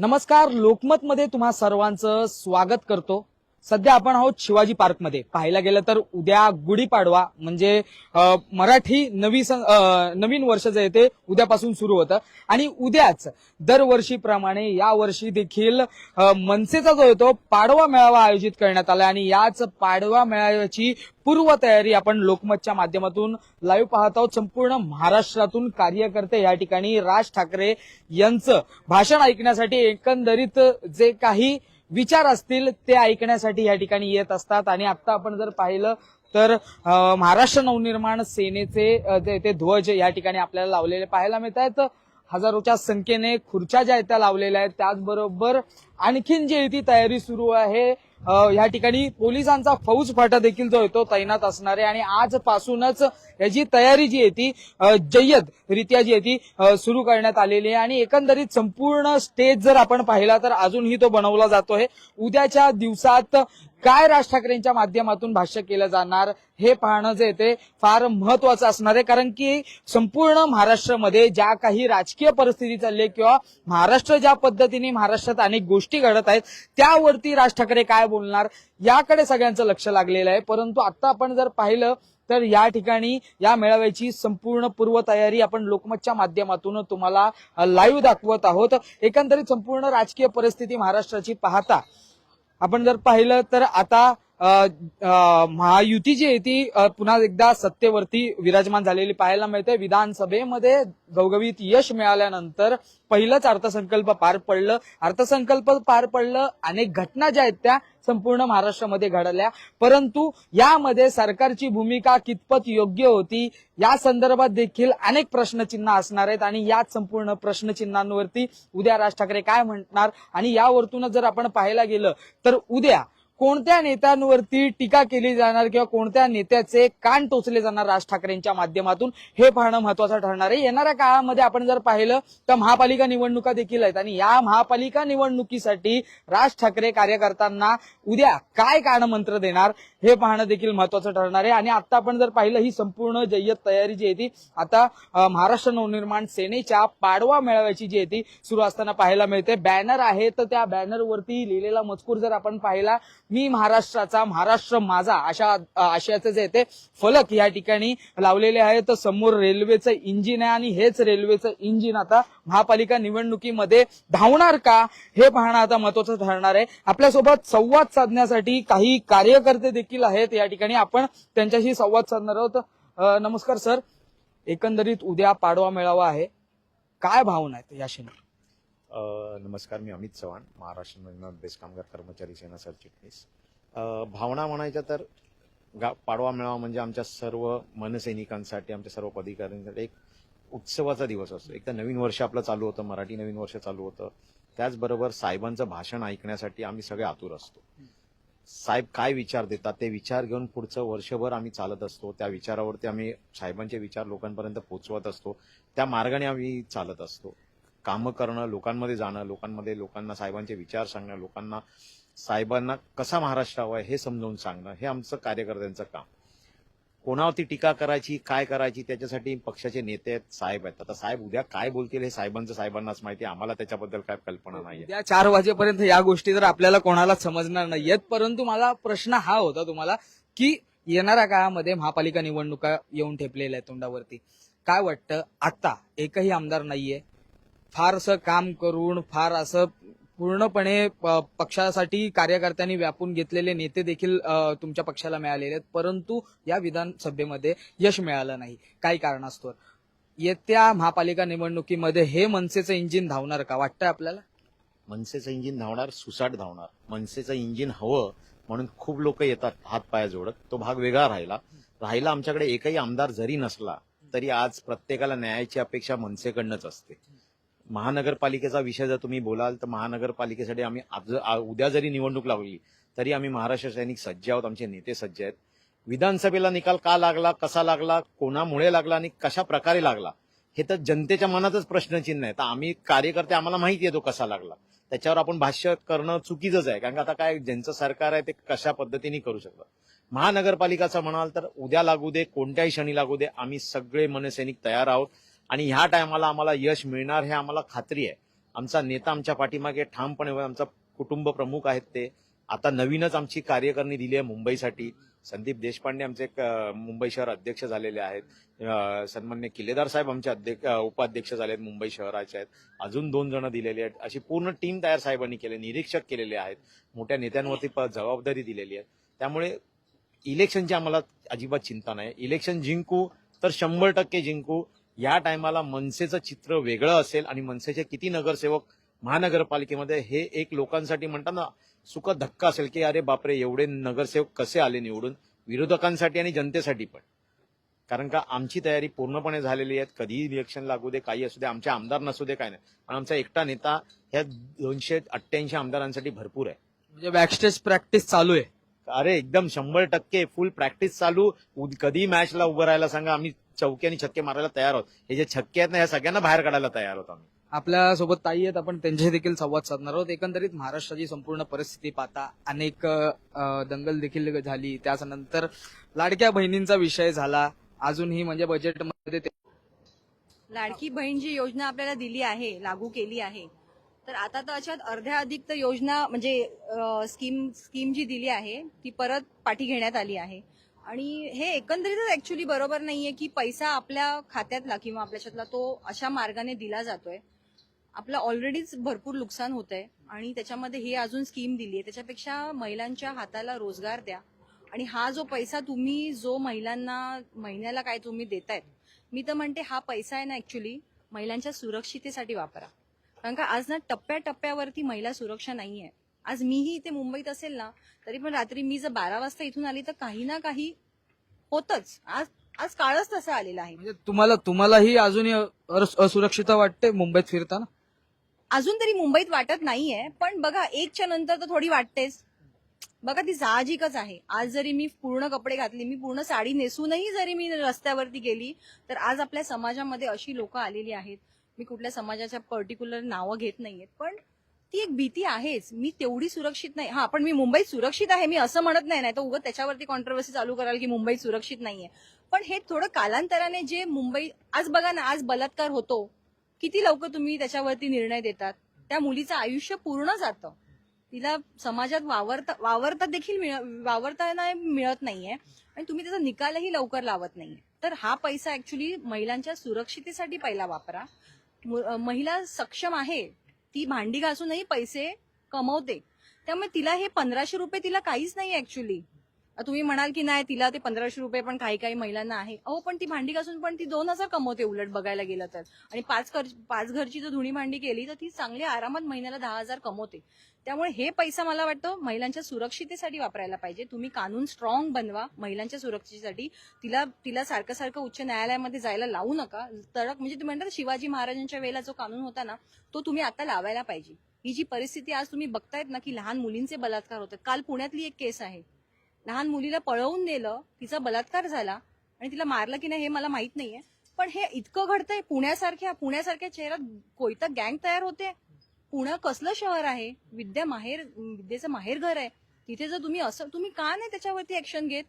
नमस्कार लोकमत मध्ये तुम्हा सर्वांचं स्वागत करतो. सध्या आपण आहोत शिवाजी पार्कमध्ये. पाहायला गेलं तर उद्या गुढीपाडवा म्हणजे मराठी नवी सं- नवीन वर्ष जे आहे ते उद्यापासून सुरू होतं. आणि उद्याच दरवर्षीप्रमाणे या वर्षी देखील मनसेचा जो येतो पाडवा मेळावा आयोजित करण्यात आला आणि याच पाडवा मेळाव्याची पूर्वतयारी आपण लोकमतच्या माध्यमातून लाईव्ह पाहत आहोत. संपूर्ण महाराष्ट्रातून कार्यकर्ते या ठिकाणी राज ठाकरे यांचं भाषण ऐकण्यासाठी एकंदरीत जे काही विचार असतील ते ऐकण्यासाठी या ठिकाणी येत असतात. आणि आता आपण जर पाहिलं तर महाराष्ट्र नवनिर्माण सेनेचे जे ते ध्वज या ठिकाणी आपल्याला लावलेले पाहायला मिळत आहेत हजारोच्या संख्येने खुर्च्या ज्या आहेत त्या लावलेल्या आहेत त्याचबरोबर आणखीन जी ती तयारी सुरू आहे या ठिकाणी पोलिसांचा फौज फाटा देखील जो आहे तो तैनात असणार. आहे आणि आजपासूनच याची तयारी जी आहे ती जय्यद जय्यत रित्या जी आहे ती सुरू करण्यात आलेली आहे. आणि एकंदरीत संपूर्ण स्टेज जर आपण पाहिला तर अजूनही तो बनवला जातो आहे उद्याच्या दिवसात काय राज ठाकरेंच्या माध्यमातून भाष्य केलं जाणार हे पाहणं जे ते फार महत्वाचं असणार आहे. कारण की संपूर्ण महाराष्ट्रामध्ये ज्या काही राजकीय परिस्थिती चालली आहे किंवा महाराष्ट्र ज्या पद्धतीने महाराष्ट्रात अनेक गोष्टी घडत आहेत त्यावरती राज ठाकरे काय बोलणार याकडे सगळ्यांचं लक्ष लागलेलं आहे. परंतु आता आपण जर पाहिलं तर या ठिकाणी या मेळाव्याची संपूर्ण पूर्वतयारी आपण लोकमतच्या माध्यमातून तुम्हाला लाईव्ह दाखवत आहोत. एकंदरीत संपूर्ण राजकीय परिस्थिती महाराष्ट्राची पाहता आपण जर पाहिलं तर आता महायुती जी आहे ती पुन्हा एकदा सत्तेवरती विराजमान झालेली पाहायला मिळते. विधानसभेमध्ये गवगवीत यश मिळाल्यानंतर पहिलंच अर्थसंकल्प पार पडलं. अर्थसंकल्प पार पडलं अनेक घटना ज्या आहेत त्या संपूर्ण महाराष्ट्रामध्ये घडल्या. परंतु यामध्ये सरकारची भूमिका कितपत योग्य होती या संदर्भात देखील अनेक प्रश्नचिन्ह असणार आहेत आणि याच संपूर्ण प्रश्नचिन्हांवरती उद्या राज ठाकरे काय म्हणणार? आणि यावरतूनच जर आपण पाहायला गेलं तर उद्या कोणत्या नेत्यांवरती टीका केली जाणार किंवा कोणत्या नेत्याचे कान टोचले जाणार राज ठाकरेंच्या माध्यमातून हे पाहणं महत्वाचं ठरणार आहे. येणाऱ्या काळामध्ये आपण जर पाहिलं तर महापालिका निवडणुका देखील आहेत आणि या महापालिका निवडणुकीसाठी राज ठाकरे कार्यकर्त्यांना उद्या काय कानमंत्र देणार हे पाहणं देखील महत्वाचं ठरणार आहे. आणि आता आपण जर पाहिलं ही संपूर्ण जय्यत तयारी जी आहे ती आता महाराष्ट्र नवनिर्माण सेनेच्या पाडवा मेळाव्याची जी आहे ती सुरू असताना पाहायला मिळते. बॅनर आहे तर त्या बॅनरवरती लिहिलेला मजकूर जर आपण पाहिला मी महाराष्ट्राचा महाराष्ट्र माझा अशा आशयाचं जे ते फलक या ठिकाणी लावलेले आहे तर समोर रेल्वेचं इंजिन आहे आणि हेच रेल्वेचं इंजिन आता महापालिका निवडणुकीमध्ये धावणार का? हे पाहणं आता महत्वाचं ठरणार आहे. आपल्यासोबत संवाद साधण्यासाठी काही कार्यकर्ते देखील आहेत. या ठिकाणी आपण त्यांच्याशी संवाद साधणार आहोत. नमस्कार सर. एकंदरीत उद्या पाडवा मेळावा आहे. काय भावना आहेत या क्षणी? नमस्कार मी अमित चव्हाण महाराष्ट्र नवीन बेस्ट कामगार कर्मचारी सेना सरचिटणीस. भावना म्हणायच्या तर गा पाडवा मेळावा म्हणजे आमच्या सर्व मनसैनिकांसाठी आमच्या सर्व पदाधिकाऱ्यांसाठी एक उत्सवाचा दिवस असतो. एक तर नवीन वर्ष आपलं चालू होतं मराठी नवीन वर्ष चालू होतं. त्याचबरोबर साहेबांचं भाषण ऐकण्यासाठी आम्ही सगळे आतुर असतो. साहेब काय विचार देतात ते विचार घेऊन पुढचं वर्षभर आम्ही चालत असतो. त्या विचारावरती आम्ही साहेबांचे विचार लोकांपर्यंत पोहोचवत असतो. त्या मार्गाने आम्ही चालत असतो. कामं करणं लोकांमध्ये जाणं लोकांमध्ये लोकांना साहेबांचे विचार सांगणं लोकांना साहेबांना कसा महाराष्ट्र हवा हे समजावून सांगणं हे आमचं कार्यकर्त्यांचं काम. कोणावरती टीका करायची काय करायची त्याच्यासाठी पक्षाचे नेते आहेत साहेब आहेत. आता साहेब उद्या काय बोलतील हे साहेबांचं साहेबांनाच माहिती आहे. आम्हाला त्याच्याबद्दल काय कल्पना नाहीये उद्या चार वाजेपर्यंत या गोष्टी तर आपल्याला कोणाला समजणार नाहीयेत परंतु मला प्रश्न हा होता तुम्हाला की येणाऱ्या काळामध्ये महापालिका निवडणुका येऊन ठेपलेल्या आहेत तोंडावरती. काय वाटतं? आता एकही आमदार नाहीये. फारसं काम करून फार असं पूर्णपणे प- पक्षासाठी कार्यकर्त्यांनी व्यापून घेतलेले नेते देखील तुमच्या पक्षाला मिळालेले आहेत. परंतु या विधानसभेमध्ये यश मिळालं नाही. काही कारणास्तव. येत्या महापालिका निवडणुकीमध्ये हे मनसेचं इंजिन धावणार का? वाटतंय आपल्याला? मनसेचं इंजिन धावणार सुसाट धावणार. मनसेचं इंजिन हवं म्हणून खूप लोक येतात हात पाया जोडत. तो भाग वेगळा राहिला. राहिला आमच्याकडे एकही आमदार जरी नसला तरी आज प्रत्येकाला न्यायाची अपेक्षा मनसेकडनंच असते. महानगरपालिकेचा विषय जर तुम्ही बोलाल तर महानगरपालिकेसाठी आम्ही आज उद्या जरी निवडणूक लागली तरी आम्ही महाराष्ट्र सैनिक सज्ज आहोत आमचे नेते सज्ज आहेत. विधानसभेला निकाल का लागला कसा लागला कोणामुळे लागला आणि कशा प्रकारे लागला हे तर जनतेच्या मनातच प्रश्नचिन्ह आहे. तर आम्ही कार्यकर्ते आम्हाला माहिती आहे तो कसा लागला. त्याच्यावर आपण भाष्य करणं चुकीचंच आहे कारण का आता काय ज्यांचं सरकार आहे ते कशा पद्धतीने करू शकतात महानगरपालिकाचं म्हणाल तर उद्या लागू दे कोणत्याही क्षणी लागू दे आम्ही सगळे मनसैनिक तयार आहोत. आणि ह्या टायमाला आम्हाला यश मिळणार हे आम्हाला खात्री आहे. आमचा नेता आमच्या पाठीमागे ठामपणे आमचा कुटुंब प्रमुख आहेत ते. आता नवीनच आमची कार्यकारिणी दिली आहे मुंबईसाठी. संदीप देशपांडे आमचे मुंबई शहर अध्यक्ष झालेले आहेत. सन्मान्य किल्लेदार साहेब आमचे अध्यक्ष उपाध्यक्ष झाले आहेत मुंबई शहराचे आहेत. अजून दोन जण दिलेले आहेत. अशी पूर्ण टीम तयार साहेबांनी केली निरीक्षक केलेले आहेत. मोठ्या नेत्यांवरती प- जबाबदारी दिलेली आहे. त्यामुळे इलेक्शनची आम्हाला अजिबात चिंता नाही. इलेक्शन जिंकू तर शंभर टक्के जिंकू. या टायमाला मनसेचं चित्र वेगळं असेल आणि मनसेचे किती नगरसेवक महानगरपालिकेमध्ये हे एक लोकांसाठी म्हणताना सुख धक्का असेल की अरे बापरे एवढे नगरसेवक कसे आले निवडून? विरोधकांसाठी आणि जनतेसाठी पण. कारण का आमची तयारी पूर्णपणे झालेली आहे. कधीही इलेक्शन लागू दे काही असू दे आमचे आमदार नसू दे काय नाही. पण आमचा एकटा नेता ह्या दोनशे अठ्ठ्याऐंशी आमदारांसाठी भरपूर आहे. म्हणजे बॅकस्टेज प्रॅक्टिस चालू आहे. अरे एकदम शंभर टक्के फुल प्रॅक्टिस चालू. कधी मॅचला उभं राहायला सांगा आम्ही चौकी आणि छक्के मारायला तयार आहोत. हे जे छक्के आहेत ना ह्या सगळ्यांना बाहेर काढायला तयार आहोत आम्ही. आपल्यासोबत ताई आहेत आपण त्यांच्याशी देखील संवाद साधणार आहोत. एकंदरीत महाराष्ट्राची संपूर्ण परिस्थिती पाहता अनेक दंगल देखील झाली. त्यानंतर लाडक्या बहिणींचा विषय झाला. अजूनही म्हणजे बजेटमध्ये लाडकी बहीण जी योजना आपल्याला दिली आहे लागू केली आहे तर आता तर अशात अर्ध्या अधिक तर योजना म्हणजे स्कीम स्कीम जी दिली आहे ती परत पाठी घेण्यात आली आहे. आणि हे एकंदरीतच ऍक्च्युली बरोबर नाहीये की पैसा आपल्या खात्यातला किंवा आपल्याच्यातला तो अशा मार्गाने दिला जातोय. आपलं ऑलरेडीच भरपूर नुकसान होत आहे आणि त्याच्यामध्ये हे अजून स्कीम दिली आहे. त्याच्यापेक्षा महिलांच्या हाताला रोजगार द्या. आणि हा जो पैसा तुम्ही जो महिलांना महिन्याला काय तुम्ही देतायत मी तर म्हणते हा पैसा आहे ना ऍक्च्युली महिलांच्या सुरक्षितेसाठी वापरा. कारण का आज ना टप्प्याटप्प्यावरती महिला सुरक्षा नाहीये. आज मीही इथे मुंबईत असेल ना तरी पण रात्री मी जर बारा वाजता इथून आली तर काही ना काही होतच. आज आज काळच तसा आलेला आहे. म्हणजे तुम्हाला तुम्हालाही अजूनही असुरक्षित वाटते मुंबईत फिरताना? अजून तरी मुंबईत वाटत नाहीये पण बघा एकच्या नंतर तर थोडी वाटतेच. बघा ती साहजिकच आहे. आज जरी मी पूर्ण कपडे घातले मी पूर्ण साडी नेसूनही जरी मी रस्त्यावरती गेली तर आज आपल्या समाजामध्ये अशी लोक आलेली आहेत. मी कुठल्या समाजाच्या पर्टिक्युलर नावं घेत नाहीयेत पण ती एक भीती आहेच. मी तेवढी सुरक्षित नाही. हा पण मी मुंबईत सुरक्षित आहे मी असं म्हणत नाही. नाही तर उगत त्याच्यावरती कॉन्ट्रोवर्सी चालू कराल की मुंबईत सुरक्षित नाहीये. पण हे थोडं कालांतराने जे मुंबई आज बघा ना आज बलात्कार होतो. किती लवकर तुम्ही त्याच्यावरती निर्णय देतात? त्या मुलीचं आयुष्य पूर्ण जातं. तिला समाजात वावरता वावरता देखील वावरताना मिळत नाहीये. आणि तुम्ही त्याचा निकालही लवकर लावत नाहीये. तर हा पैसा ऍक्च्युली महिलांच्या सुरक्षितेसाठी पहिला वापरा. महिला सक्षम आहे ती भांडी घासूनही पैसे कमवते. त्यामुळे तिला हे पंधराशे रुपये तिला काहीच नाही ऍक्च्युली तुम्ही म्हणाल की नाही तिला ते पंधराशे रुपये पण काही काही महिलांना आहे. अहो पण ती भांडी घासून पण ती दोन हजार कमवते उलट बघायला गेलं तर. आणि पाच घर पाच घरची जर धुणी भांडी केली तर ती चांगली आरामात महिन्याला दहा हजार कमवते. त्यामुळे हे पैसा मला वाटतं महिलांच्या सुरक्षितेसाठी वापरायला पाहिजे. तुम्ही कानून स्ट्रॉंग बनवा महिलांच्या सुरक्षेसाठी तिला तिला सारखं सारखं उच्च न्यायालयामध्ये जायला लावू नका. तडक म्हणजे तुम्ही म्हणतात शिवाजी महाराजांच्या वेळेला जो कानून होता ना तो तुम्ही आता लावायला पाहिजे. ही जी परिस्थिती आज तुम्ही बघतायत ना की लहान मुलींचे बलात्कार होतात. काल पुण्यातली एक केस आहे. लहान मुलीला पळवून नेलं तिचा बलात्कार झाला आणि तिला मारलं की नाही हे मला माहीत नाहीये. पण हे इतकं घडतंय पुण्यासारख्या पुण्यासारख्या शहरात कोयता गँग तयार होते. पुणे कसलं शहर आहे? विद्या माहेर विद्येचं माहेर घर आहे. तिथे जर तुम्ही असं तुम्ही का नाही त्याच्यावरती ऍक्शन घेत?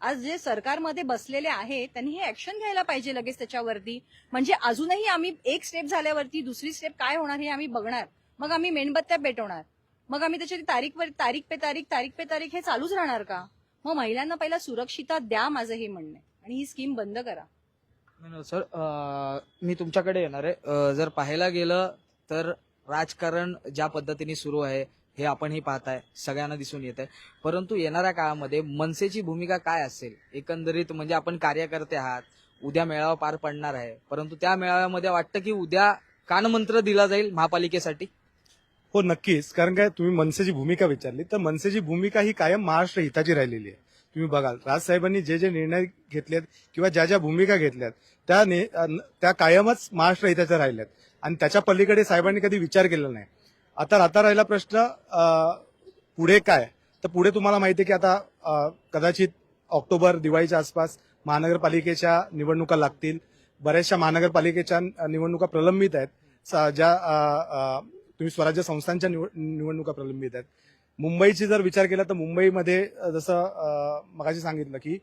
आज जे सरकारमध्ये बसलेले आहे त्यांनी हे ऍक्शन घ्यायला पाहिजे लगेच त्याच्यावरती. म्हणजे अजूनही आम्ही एक स्टेप झाल्यावरती दुसरी स्टेप काय होणार हे आम्ही बघणार. मग आम्ही मेणबत्त्या पेटवणार. मग आम्ही त्याच्या तारीखवर तारीख पे तारीख तारीख पे तारीख हे चालूच राहणार का? मग महिलांना पहिला सुरक्षिता द्या माझं हे म्हणणं आहे. आणि ही स्कीम बंद करा. नाही, नाही, सर मी तुमच्याकडे येणार आहे. जर पाहायला गेलं तर राजकारण ज्या पद्धतीने सुरू आहे हे आपणही पाहताय. सगळ्यांना दिसून येत आहे. परंतु येणाऱ्या काळामध्ये मनसेची भूमिका काय असेल? एकंदरीत म्हणजे आपण कार्यकर्ते आहात. उद्या मेळावा पार पडणार आहे. परंतु त्या मेळाव्यामध्ये वाटतं की उद्या कानमंत्र दिला जाईल महापालिकेसाठी? हो नक्कीच. कारण काय तुम्ही मनसेची भूमिका विचारली. तर मनसेची भूमिका ही कायम महाराष्ट्र हिताची राहिलेली आहे. तुम्ही बघाल राजसाहेबांनी जे जे निर्णय घेतलेत किंवा ज्या ज्या भूमिका घेतल्यात त्या ने- त्या कायमच महाराष्ट्र हिताच्या राहिल्यात. आणि त्याच्या पलीकडे साहेबांनी कधी विचार केला नाही. आता आता राहिला प्रश्न पुढे काय? तर पुढे तुम्हाला माहिती आहे की आता कदाचित ऑक्टोबर दिवाळीच्या आसपास महानगरपालिकेच्या निवडणुका लागतील. बऱ्याचशा महानगरपालिकेच्या निवडणुका प्रलंबित आहेत. ज्या तुम्ही स्वराज्य संस्थांच्या निवड- निवडणुका प्रलंबित आहेत. मुंबईची जर विचार केला तर मुंबईमध्ये जसं मगाशी सांगितलं की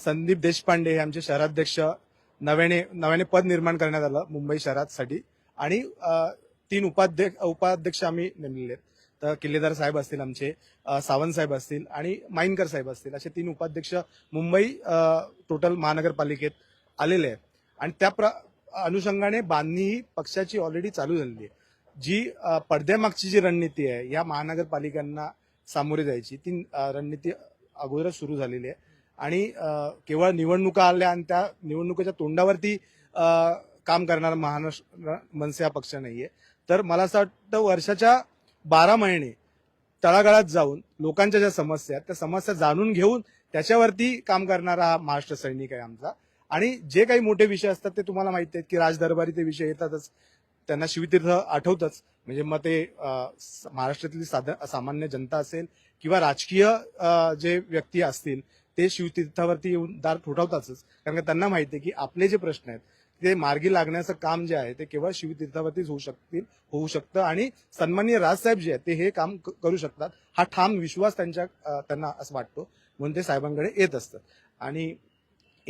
संदीप देशपांडे हे आमचे शहराध्यक्ष नव्याने नव्याने पद निर्माण करण्यात आलं मुंबई शहरासाठी. आणि तीन उपाध्यक्ष उपाध्यक्ष आम्ही नेमलेले आहेत. तर किल्लेदार साहेब असतील आमचे सावंत साहेब असतील आणि माइनकर साहेब असतील असे तीन उपाध्यक्ष मुंबई टोटल महानगरपालिकेत आलेले आहेत. आणि त्या प्र अनुषंगाने बांधणी ही पक्षाची ऑलरेडी चालू झालेली आहे. जी पडद्यामागची जी रणनीती आहे या महानगरपालिकांना सामोरे जायची ती रणनीती अगोदरच सुरू झालेली आहे. आणि केवळ निवडणुका आल्या आणि त्या निवडणुकीच्या तोंडावरती काम करणारा महाराष्ट्र मनसे हा पक्ष नाहीये. तर मला असं वाटतं वर्षाच्या बारा महिने तळागाळात जाऊन लोकांच्या ज्या समस्या आहेत त्या समस्या जाणून घेऊन त्याच्यावरती काम करणारा हा महाराष्ट्र सैनिक आहे आमचा. आणि जे काही मोठे विषय असतात ते तुम्हाला माहिती आहेत की राजदरबारी ते विषय येतातच. त्यांना शिवतीर्थ आठवतच. म्हणजे मग ते स- महाराष्ट्रातली साधा सामान्य जनता असेल किंवा राजकीय जे व्यक्ती असतील ते शिवतीर्थावरती येऊन दार ठोठावतातच कारण का त्यांना माहिती आहे की आपले जे प्रश्न आहेत ते मार्गी लागण्याचं काम जे आहे ते केवळ शिवतीर्थावरतीच होऊ शकतील होऊ शकतं आणि सन्माननीय राजसाहेब जे आहेत ते हे काम क- करू शकतात. हा ठाम विश्वास त्यांच्या त्यांना असं वाटतो. म्हणून ते साहेबांकडे येत असतं. आणि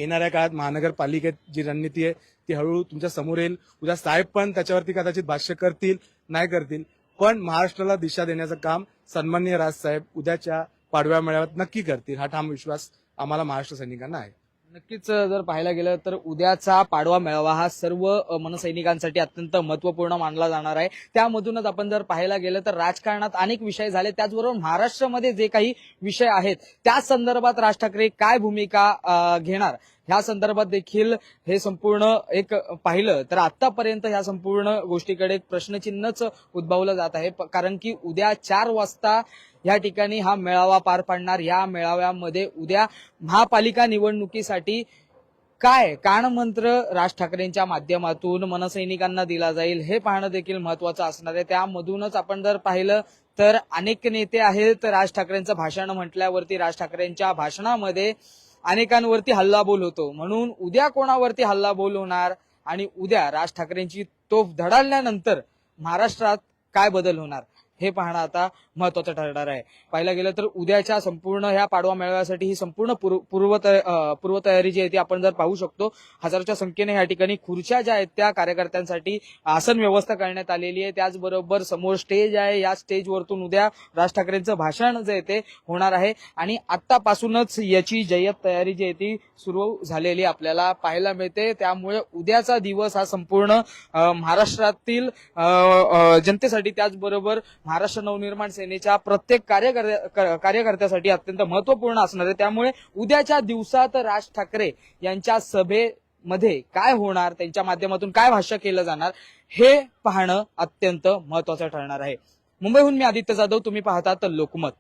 येणाऱ्या काळात महानगरपालिकेत जी रणनीती आहे ती हळूहळू तुमच्यासमोर येईल. उद्या साहेब पण त्याच्यावरती कदाचित भाष्य करतील नाही करतील. पण महाराष्ट्राला दिशा देण्याचं काम सन्माननीय राजसाहेब उद्याच्या पाडव्या मेळाव्यात नक्की करतील हा ठाम विश्वास आम्हाला महाराष्ट्र सैनिकांना आहे. नक्कीच जर पाहायला गेलं तर उद्याचा पाडवा मेळावा हा सर्व मनसैनिकांसाठी अत्यंत महत्त्वपूर्ण मानला जाणार आहे. त्यामधूनच आपण जर पाहायला गेलं तर राजकारणात अनेक विषय झाले. त्याचबरोबर महाराष्ट्रामध्ये जे काही विषय आहेत त्या संदर्भात राज ठाकरे काय भूमिका घेणार? ह्या संदर्भात देखील हे संपूर्ण एक पाहिलं तर आतापर्यंत ह्या संपूर्ण गोष्टीकडे एक प्रश्नचिन्हच उद्भवलं जात आहे. प- कारण की उद्या चार वाजता या ठिकाणी हा मेळावा पार पाडणार. या मेळाव्यामध्ये उद्या महापालिका निवडणुकीसाठी काय कानमंत्र राज ठाकरेंच्या माध्यमातून मनसैनिकांना दिला जाईल हे पाहणं देखील महत्वाचं असणार आहे. त्यामधूनच आपण जर पाहिलं तर अनेक नेते आहेत. राज ठाकरेंचं भाषण म्हटल्यावरती राज ठाकरेंच्या भाषणामध्ये अनेकांवरती हल्लाबोल होतो. म्हणून उद्या कोणावरती हल्लाबोल होणार आणि उद्या राज ठाकरेंची तोफ धडालल्यानंतर महाराष्ट्रात काय बदल होणार हे पाहणं आता महत्वाचं ठरणार आहे. पाहायला गेलं तर उद्याच्या संपूर्ण ह्या पाडवा मेळाव्यासाठी ही संपूर्ण पूर्व पूर्वतयारी जी आहे ती आपण जर पाहू शकतो हजारोच्या संख्येने या ठिकाणी खुर्च्या ज्या आहेत त्या कार्यकर्त्यांसाठी आसन व्यवस्था करण्यात आलेली आहे. त्याचबरोबर समोर स्टेज आहे. या स्टेजवरतून उद्या राज ठाकरेंचं भाषण जे आहे ते होणार आहे. आणि आतापासूनच याची जय्यत तयारी जी आहे ती सुरू झालेली आपल्याला पाहायला मिळते. त्यामुळे उद्याचा दिवस हा संपूर्ण महाराष्ट्रातील जनतेसाठी त्याचबरोबर महाराष्ट्र नवनिर्माण सेने सेनेच्या प्रत्येक कार्यकर्त्या कार्यकर्त्यासाठी अत्यंत महत्त्वपूर्ण असणार आहे. त्यामुळे उद्याच्या दिवसात राज ठाकरे यांच्या सभेमध्ये काय होणार त्यांच्या माध्यमातून काय भाष्य केलं जाणार हे पाहणं अत्यंत महत्वाचं ठरणार आहे. मुंबईहून मी आदित्य जाधव तुम्ही पाहता तर लोकमत.